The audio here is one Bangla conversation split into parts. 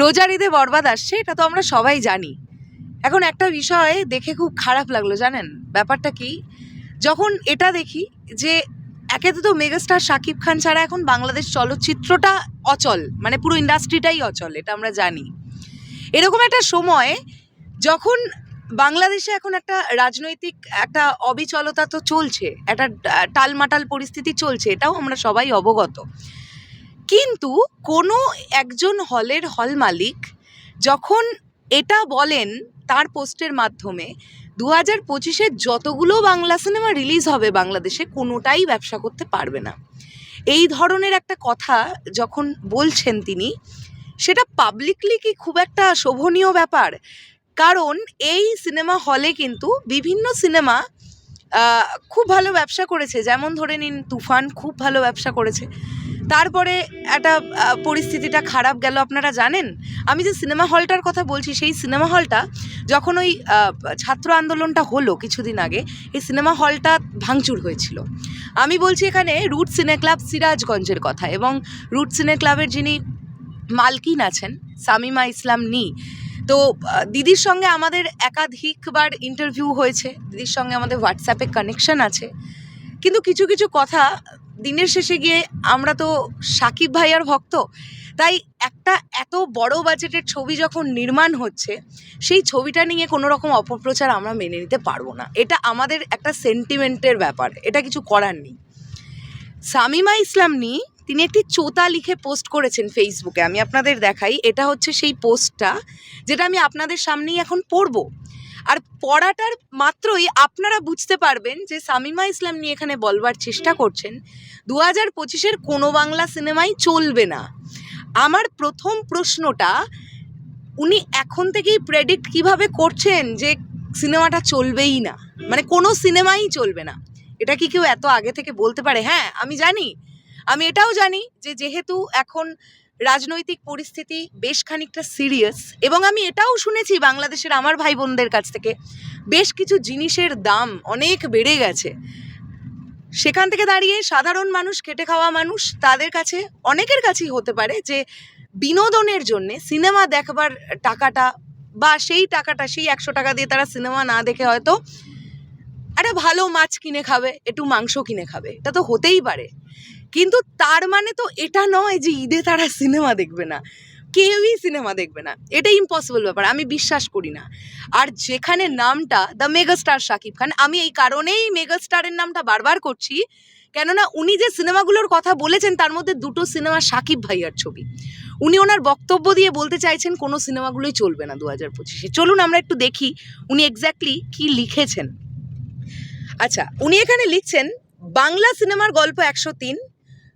রোজার ঈদে বরবাদ আসছে, এটা তো আমরা সবাই জানি। এখন একটা বিষয় দেখে খুব খারাপ লাগল, জানেন? ব্যাপারটা কি? যখন এটা দেখি যে একে তো মেগাস্টার শাকিব খান ছাড়া এখন বাংলাদেশ চলচ্চিত্রটা অচল মানে পুরো ইন্ডাস্ট্রিটাই অচল, এটা আমরা জানি। এরকম একটা সময় যখন বাংলাদেশে এখন একটা রাজনৈতিক একটা অবিচলতা তো চলছে, একটা টালমাটাল পরিস্থিতি চলছে, এটাও আমরা সবাই অবগত। কিন্তু কোনো একজন হলের হল মালিক যখন এটা বলেন তার পোস্টের মাধ্যমে দু হাজার পঁচিশে যতগুলো বাংলা সিনেমা রিলিজ হবে বাংলাদেশে কোনোটাই ব্যবসা করতে পারবে না। এই ধরনের একটা কথা যখন বলছেন তিনি, সেটা পাবলিকলি কি খুব একটা শোভনীয় ব্যাপার? কারণ এই সিনেমা হলে কিন্তু বিভিন্ন সিনেমা খুব ভালো ব্যবসা করেছে। যেমন ধরে নিন, তুফান খুব ভালো ব্যবসা করেছে। তারপরে একটা পরিস্থিতিটা খারাপ গেল, আপনারা জানেন? আমি যে সিনেমা হলটার কথা বলছি, সেই সিনেমা হলটা যখন ওই ছাত্র আন্দোলনটা হলো কিছুদিন আগে, এই সিনেমা হলটা ভাঙচুর হয়েছিল। আমি বলছি এখানে রুট সিনে ক্লাব সিরাজগঞ্জের কথা এবং রুট সিনে ক্লাবের যিনি মালকিন আছেন, সামিমা ইসলাম নি, তো দিদির সঙ্গে আমাদের একাধিকবার ইন্টারভিউ হয়েছে, দিদির সঙ্গে আমাদের হোয়াটসঅ্যাপে কানেকশন আছে। কিন্তু কিছু কিছু কথা দিনের শেষে গিয়ে আমরা তো সাকিব ভাইয়ার ভক্ত। তাই একটা এত বড় বাজেটের ছবি যখন নির্মাণ হচ্ছে, সেই ছবিটা নিয়ে কোনো রকম অপপ্রচার আমরা মেনে নিতে পারব না। এটা আমাদের একটা সেন্টিমেন্টের ব্যাপার, এটা কিছু করার নেই। সামিমা ইসলাম নি তিনি একটি চোতা লিখে পোস্ট করেছেন ফেসবুকে আমি আপনাদের দেখাই। এটা হচ্ছে সেই পোস্টটা যেটা আমি আপনাদের সামনেই এখন পড়ব। আর পড়াটার মাত্রই আপনারা বুঝতে পারবেন যে সামিমা ইসলাম নিয়ে এখানে বলবার চেষ্টা করছেন দু হাজার পঁচিশের কোনো বাংলা সিনেমাই চলবে না। আমার প্রথম প্রশ্নটা, উনি এখন থেকেই প্রেডিক্ট কীভাবে করছেন যে সিনেমাটা চলবেই না? মানে কোনো সিনেমাই চলবে না। এটা কি কেউ এত আগে থেকে বলতে পারে? হ্যাঁ আমি জানি। আমি এটাও জানি যে যেহেতু এখন রাজনৈতিক পরিস্থিতি বেশ খানিকটা সিরিয়াস এবং আমি এটাও শুনেছি বাংলাদেশের আমার ভাই বোনদের কাছ থেকে, বেশ কিছু জিনিসের দাম অনেক বেড়ে গেছে। সেখান থেকে দাঁড়িয়ে সাধারণ মানুষ, খেটে খাওয়া মানুষ তাদের কাছে, অনেকের কাছেই হতে পারে যে বিনোদনের জন্যে সিনেমা দেখবার টাকাটা বা সেই টাকাটা, সেই একশো টাকা দিয়ে তারা সিনেমা না দেখে হয়তো একটা ভালো মাছ কিনে খাবে, একটু মাংস কিনে খাবে। এটা তো হতেই পারে। কিন্তু তার মানে তো এটা নয় যে ঈদে তারা সিনেমা দেখবে না। কেউই সিনেমা দেখবে না। এটা ইম্পসিবল ব্যাপার, আমি বিশ্বাস করি না। আর যেখানে নামটা দ্য মেগাস্টার শাকিব খান, আমি এই কারণেই মেগাস্টারের নামটা বারবার করছি, কেননা উনি যে সিনেমাগুলোর কথা বলেছেন, তার মধ্যে দুটো সিনেমা শাকিব ভাইয়ার ছবি। উনি ওনার বক্তব্য দিয়ে বলতে চাইছেন, কোনো সিনেমাগুলোই চলবে না দু হাজার পঁচিশে। চলুন আমরা একটু দেখি, উনি এক্স্যাক্টলি কি লিখেছেন। আচ্ছা উনি এখানে লিখছেন, বাংলা সিনেমার গল্প একশো তিন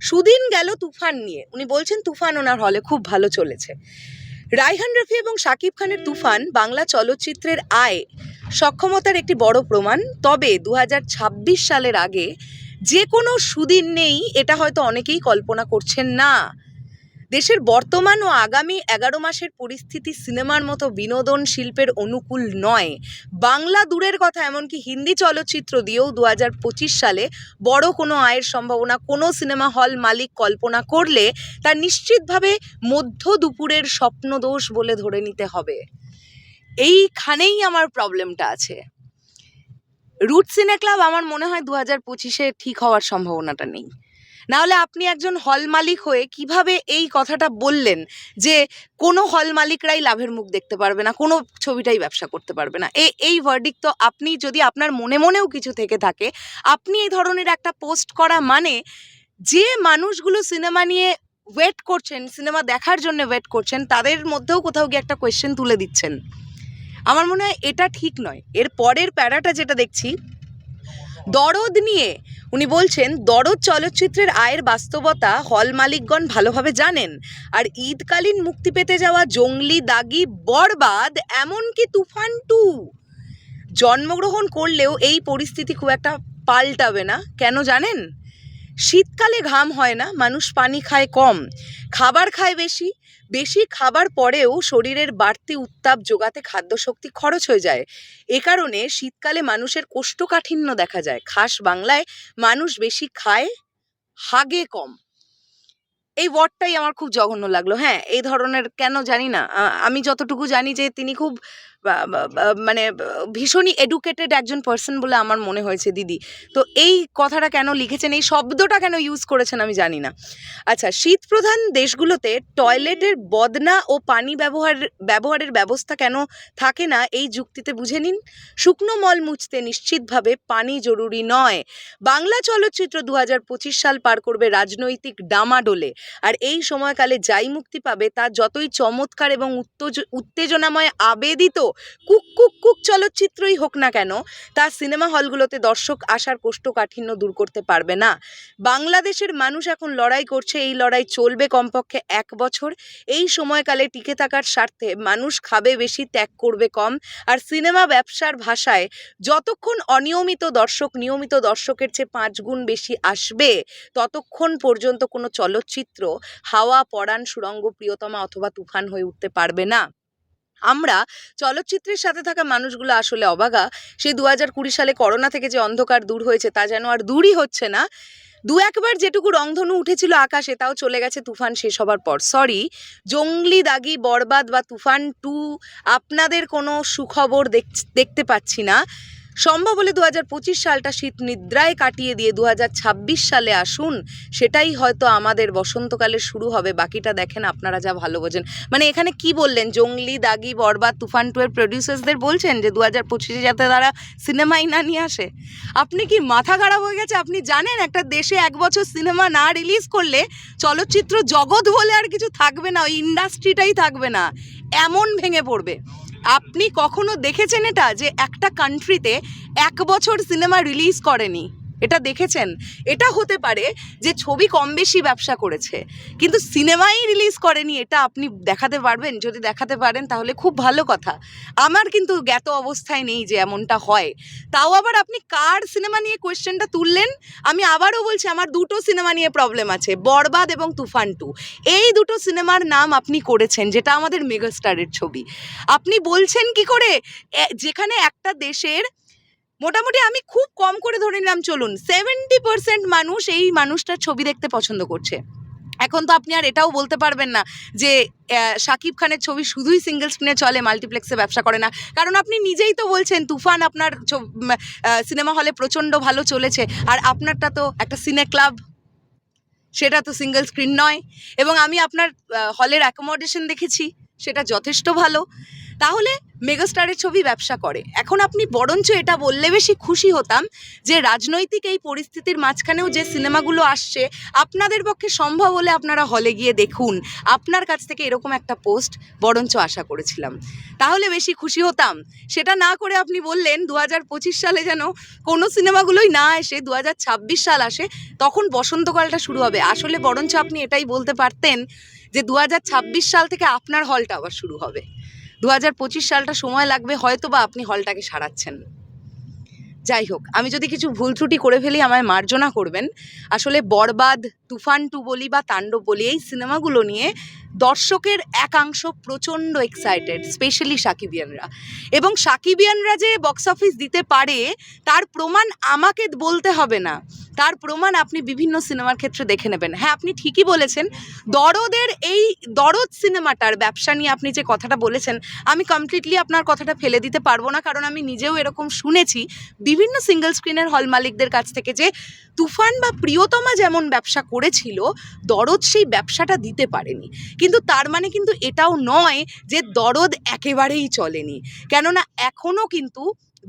সুদিন গেল তুফান নিয়ে। উনি বলছেন, তুফান ওনার হলে খুব ভালো চলেছে। রায়হান রফি এবং শাকিব খানের তুফান বাংলা চলচ্চিত্রের আয় সক্ষমতার একটি বড় প্রমাণ। তবে দু হাজার ছাব্বিশ সালের আগে যে কোনো সুদিন নেই, এটা হয়তো অনেকেই কল্পনা করছেন না। দেশের বর্তমান ও আগামী এগারো মাসের পরিস্থিতি সিনেমার মতো বিনোদন শিল্পের অনুকূল নয়। বাংলা দূরের কথা, এমনকি হিন্দি চলচ্চিত্র দিয়েও দু হাজার পঁচিশ সালে বড় কোনো আয়ের সম্ভাবনা কোনো সিনেমা হল মালিক কল্পনা করলে তা নিশ্চিতভাবে মধ্য দুপুরের স্বপ্নদোষ বলে ধরে নিতে হবে। এইখানেই আমার প্রবলেমটা আছে। রুট সিনে ক্লাব আমার মনে হয় দু হাজার পঁচিশে ঠিক হওয়ার সম্ভাবনাটা নেই। নাহলে আপনি একজন হল মালিক হয়ে কীভাবে এই কথাটা বললেন যে কোনো হল মালিকরাই লাভের মুখ দেখতে পারবে না, কোনো ছবিটাই ব্যবসা করতে পারবে না। এ, এই ভার্ডিক তো আপনি যদি আপনার মনে মনেও কিছু থেকে থাকে, আপনি এই ধরনের একটা পোস্ট করা মানে যে মানুষগুলো সিনেমা নিয়ে ওয়েট করছেন সিনেমা দেখার জন্য ওয়েট করছেন, তাদের মধ্যেও কোথাও গিয়ে একটা কোয়েশ্চেন তুলে দিচ্ছেন। আমার মনে হয় এটা ঠিক নয়। এর পরের প্যারাটা যেটা দেখছি, দরদ নিয়ে উনি বলছেন, দরদ চলচ্চিত্রের আয়ের বাস্তবতা হল মালিকগণ ভালোভাবে জানেন। আর ঈদকালীন মুক্তি পেতে যাওয়া জঙ্গলি দাগি বরবাদ এমনকি তুফান টু। জন্মগ্রহণ করলেও এই পরিস্থিতি খুব একটা পাল্টাবে না। কেন জানেন? শীতকালে ঘাম হয় না, মানুষ পানি খায় কম। খাবার খায় বেশি বেশি খাবার পরেও শরীরের বাড়তি উত্তাপ যোগাতে খাদ্যশক্তি খরচ হয়ে যায়। এ কারণে শীতকালে মানুষের কোষ্ঠকাঠিন্য দেখা যায়। খাস বাংলায় মানুষ বেশি খায় হাগে কম। এই ওয়ার্ডটাই আমার খুব জঘন্য লাগল। হ্যাঁ এই ধরনের কেন জানি না। আমি যতটুকু জানি যে তিনি খুব মানে ভীষণই এডুকেটেড একজন পার্সন বলে আমার মনে হয়েছে দিদি। তো এই কথাটা কেন লিখেছেন এই শব্দটা কেন ইউজ করেছেন আমি জানি না। আচ্ছা শীতপ্রধান দেশগুলোতে টয়লেটের বদনা ও পানি ব্যবহার ব্যবহারের ব্যবস্থা কেন থাকে না এই যুক্তিতে বুঝে নিন। শুকনো মল মুছতে নিশ্চিতভাবে পানি জরুরি নয়। বাংলা চলচ্চিত্র দু পঁচিশ সাল পার করবে রাজনৈতিক ডামাডোলে আর এই সময়কালে যাই মুক্তি পাবে তা যতই চমৎকার এবং উত্তেজ- উত্তেজনাময় আবেদিত কুক কুক কুক চলচ্চিত্রই হোক না কেন তা সিনেমা হলগুলোতে দর্শক আসার কোষ্ঠকাঠিন্য দূর করতে পারবে না। বাংলাদেশের মানুষ এখন লড়াই করছে, এই লড়াই চলবে কমপক্ষে এক বছর। এই সময়কালে টিকে থাকার স্বার্থে মানুষ খাবে বেশি, ত্যাগ করবে কম। আর সিনেমা ব্যবসার ভাষায় যতক্ষণ অনিয়মিত দর্শক, নিয়মিত দর্শকের চেয়ে পাঁচ গুণ বেশি আসবে, ততক্ষণ পর্যন্ত কোনো চলচ্চিত্র হাওয়া, পরাণ সুরঙ্গ প্রিয়তমা অথবা তুফান হয়ে উঠতে পারবে না। আমরা চলচ্চিত্রের সাথে থাকা মানুষগুলো আসলে অবাগা। সেই দু হাজার কুড়ি সালে করোনা থেকে যে অন্ধকার দূর হয়েছে, তা যেন আর দূরই হচ্ছে না। দু একবার যেটুকু রংধনু উঠেছিল আকাশে, তাও চলে গেছে তুফান শেষ হবার পর। সরি জঙ্গলি দাগি, বরবাদ বা তুফান টু, আপনাদের কোনো সুখবর দেখ- দেখতে পাচ্ছি না। সম্ভব হলে দু হাজার পঁচিশ সালটা শীত নিদ্রায় কাটিয়ে দিয়ে দু হাজার ছাব্বিশ সালে আসুন। সেটাই হয়তো আমাদের বসন্তকালে শুরু হবে। বাকিটা দেখেন আপনারা যা ভালো বোঝেন। মানে এখানে কি বললেন? জঙ্গলি, দাগি, বরবাদ, তুফান, টুয়ের প্রডিউসার্সদের বলছেন যে দু হাজার পঁচিশে যাতে তারা সিনেমাই না নিয়ে আসে। আপনি কি মাথা খারাপ হয়ে গেছে? আপনি জানেন একটা দেশে এক বছর সিনেমা না রিলিজ করলে চলচ্চিত্র জগৎ বলে আর কিছু থাকবে না, ওই ইন্ডাস্ট্রিটাই থাকবে না। এমন ভেঙে পড়বে। আপনি কখনো দেখেছেন এটা যে একটা কান্ট্রিতে এক বছর সিনেমা রিলিজ করেনি? এটা দেখেছেন? এটা হতে পারে যে ছবি কম বেশি ব্যবসা করেছে, কিন্তু সিনেমাই রিলিজ করেনি, এটা আপনি দেখাতে পারবেন, যদি দেখাতে পারেন তাহলে খুব ভালো কথা। আমার কিন্তু জ্ঞাত অবস্থায় নেই যে এমনটা হয়। তাও আবার আপনি কার সিনেমা নিয়ে কোয়েশ্চেনটা তুললেন? আমি আবারও বলছি, আমার দুটো সিনেমা নিয়ে প্রবলেম আছে, বরবাদ এবং তুফান টু। এই দুটো সিনেমার নাম আপনি করেছেন, যেটা আমাদের মেগাস্টারের ছবি। আপনি বলছেন কি করে? যেখানে একটা দেশের মোটামুটি আমি খুব কম করে ধরে নিলাম, চলুন। সেভেন্টি পার্সেন্ট মানুষ এই মানুষটার ছবি দেখতে পছন্দ করছে। এখন তো আপনি আর এটাও বলতে পারবেন না যে শাকিব খানের ছবি শুধুই সিঙ্গেল স্ক্রিনে চলে মাল্টিপ্লেক্সে ব্যবসা করে না। কারণ আপনি নিজেই তো বলছেন, তুফান আপনার সিনেমা হলে প্রচণ্ড ভালো চলেছে। আর আপনারটা তো একটা সিনে ক্লাব সেটা তো সিঙ্গেল স্ক্রিন নয়। এবং আমি আপনার হলের অ্যাকোমোডেশন দেখেছি। সেটা যথেষ্ট ভালো। তাহলে মেগাস্টারের ছবি ব্যবসা করে। এখন আপনি বরঞ্চ এটা বললে বেশি খুশি হতাম যে রাজনৈতিক এই পরিস্থিতির মাঝখানেও যে সিনেমাগুলো আসছে, আপনাদের পক্ষে সম্ভব হলে আপনারা হলে গিয়ে দেখুন। আপনার কাছ থেকে এরকম একটা পোস্ট বরঞ্চ আশা করেছিলাম। তাহলে বেশি খুশি হতাম। সেটা না করে আপনি বললেন দু হাজার পঁচিশ সালে যেন কোনো সিনেমাগুলোই না এসে দু হাজার ছাব্বিশ সাল আসে, তখন বসন্তকালটা শুরু হবে। আসলে বরঞ্চ আপনি এটাই বলতে পারতেন যে দু হাজার ছাব্বিশ সাল থেকে আপনার হলটা আবার শুরু হবে। দু হাজার পঁচিশ সালটা সময় লাগবে হয়তো বা আপনি হলটাকে সারাচ্ছেন। যাই হোক, আমি যদি কিছু ভুল ত্রুটি করে ফেলি, আমায় মার্জনা করবেন। আসলে বরবাদ তুফান টু বলি বা তাণ্ডব বলি, এই সিনেমাগুলো নিয়ে দর্শকের একাংশ প্রচণ্ড এক্সাইটেড স্পেশালি সাকিবিয়ানরা। এবং সাকিবিয়ানরা যে বক্স অফিস দিতে পারে, তার প্রমাণ আমাকে বলতে হবে না। তার প্রমাণ আপনি বিভিন্ন সিনেমার ক্ষেত্রে দেখে নেবেন। হ্যাঁ আপনি ঠিকই বলেছেন, দরদের এই দরদ সিনেমাটার ব্যবসা নিয়ে আপনি যে কথাটা বলেছেন, আমি কমপ্লিটলি আপনার কথাটা ফেলে দিতে পারব না, কারণ আমি নিজেও এরকম শুনেছি বিভিন্ন সিঙ্গেল স্ক্রিনের হল মালিকদের কাছ থেকে যে তুফান বা প্রিয়তমা যেমন ব্যবসা করেছিল, দরদ সেই ব্যবসাটা দিতে পারেনি। কিন্তু তার মানে কিন্তু এটাও নয় যে দরদ একেবারেই চলেনি। কেননা এখনও কিন্তু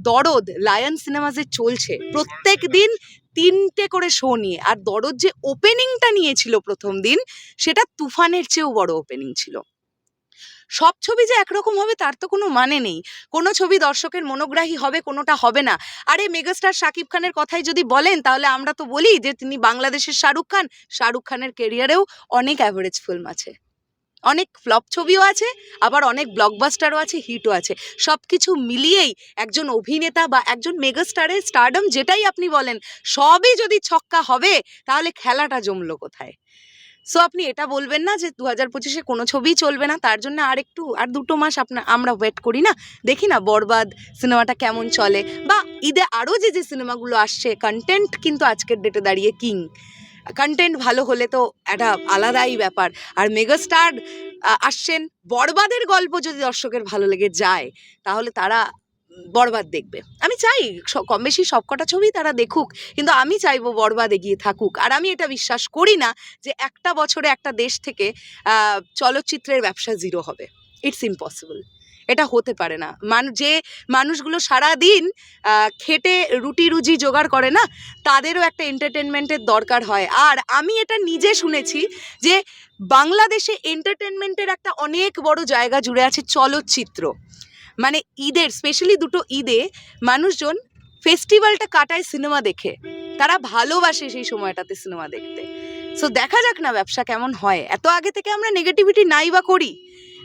দরদ লায়ন সিনেমাসে চলছে। প্রত্যেক দিন তিনটে করে শো নিয়ে। আর দরদ যে ওপেনিংটা নিয়েছিল প্রথম দিন, সেটা তুফানের চেয়েও বড় ওপেনিং ছিল। সব ছবি যে একরকম হবে, তার তো কোনো মানে নেই। কোনো ছবি দর্শকের মনোগ্রাহী হবে, কোনোটা হবে না। আরে, মেগাস্টার শাকিব খানের কথাই যদি বলেন, তাহলে আমরা তো বলি যে, তিনি বাংলাদেশের শাহরুখ খান। শাহরুখ খানের কেরিয়ারেও অনেক অ্যাভারেজ ফিল্ম আছে। অনেক ফ্লপ ছবিও আছে, আবার অনেক ব্লকবাস্টারও আছে হিটও আছে। সব কিছু মিলিয়েই একজন অভিনেতা বা একজন মেগাস্টারের স্টারডম যেটাই আপনি বলেন, সবই যদি ছক্কা হবে, তাহলে খেলাটা জমলো কোথায়? সো আপনি এটা বলবেন না যে দু হাজার পঁচিশে কোনো ছবিই চলবে না, তার জন্য আর একটু, আর দুটো মাস আপনার আমরা ওয়েট করি না। দেখি না বরবাদ, সিনেমাটা কেমন চলে, বা ঈদে আরও যে যে সিনেমাগুলো আসছে কন্টেন্ট কিন্তু আজকের ডেটে দাঁড়িয়ে কিং কন্টেন্ট ভালো হলে তো একটা আলাদাই ব্যাপার। আর মেগাস্টার আসছেন, বরবাদের গল্প যদি দর্শকের ভালো লেগে যায়, তাহলে তারা বরবাদ দেখবে। আমি চাই কম বেশি সবকটা ছবি তারা দেখুক, কিন্তু আমি চাইব বরবাদ এগিয়ে থাকুক। আর আমি এটা বিশ্বাস করি না যে একটা বছরে একটা দেশ থেকে চলচ্চিত্রের ব্যবসা জিরো হবে। ইটস ইম্পসিবল এটা হতে পারে না। মান যে মানুষগুলো সারাদিন আহ, খেটে রুটি রুজি জোগাড় করে না তাদেরও একটা এন্টারটেনমেন্টের দরকার হয়। আর আমি এটা নিজে শুনেছি যে বাংলাদেশে এন্টারটেনমেন্টের একটা অনেক বড় জায়গা জুড়ে আছে চলচ্চিত্র। মানে ঈদের স্পেশালি দুটো ঈদে মানুষজন ফেস্টিভ্যালটা কাটায় সিনেমা দেখে। তারা ভালোবাসে সেই সময়টাতে সিনেমা দেখতে। সো দেখা যাক না ব্যবসা কেমন হয়। এত আগে থেকে আমরা নেগেটিভিটি নাই বা করি।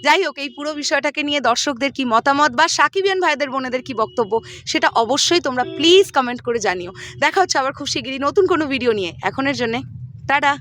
যাই হোক, এই পুরো বিষয়টাকে নিয়ে দর্শকদের কি মতামত বা সাকিবিয়ান ভাইদের, বোনেদের কি বক্তব্য, সেটা অবশ্যই তোমরা প্লিজ কমেন্ট করে জানিও। দেখা হচ্ছে আবার খুব শিগগিরই নতুন কোনো ভিডিও নিয়ে। এখনের জন্যে, টাটা!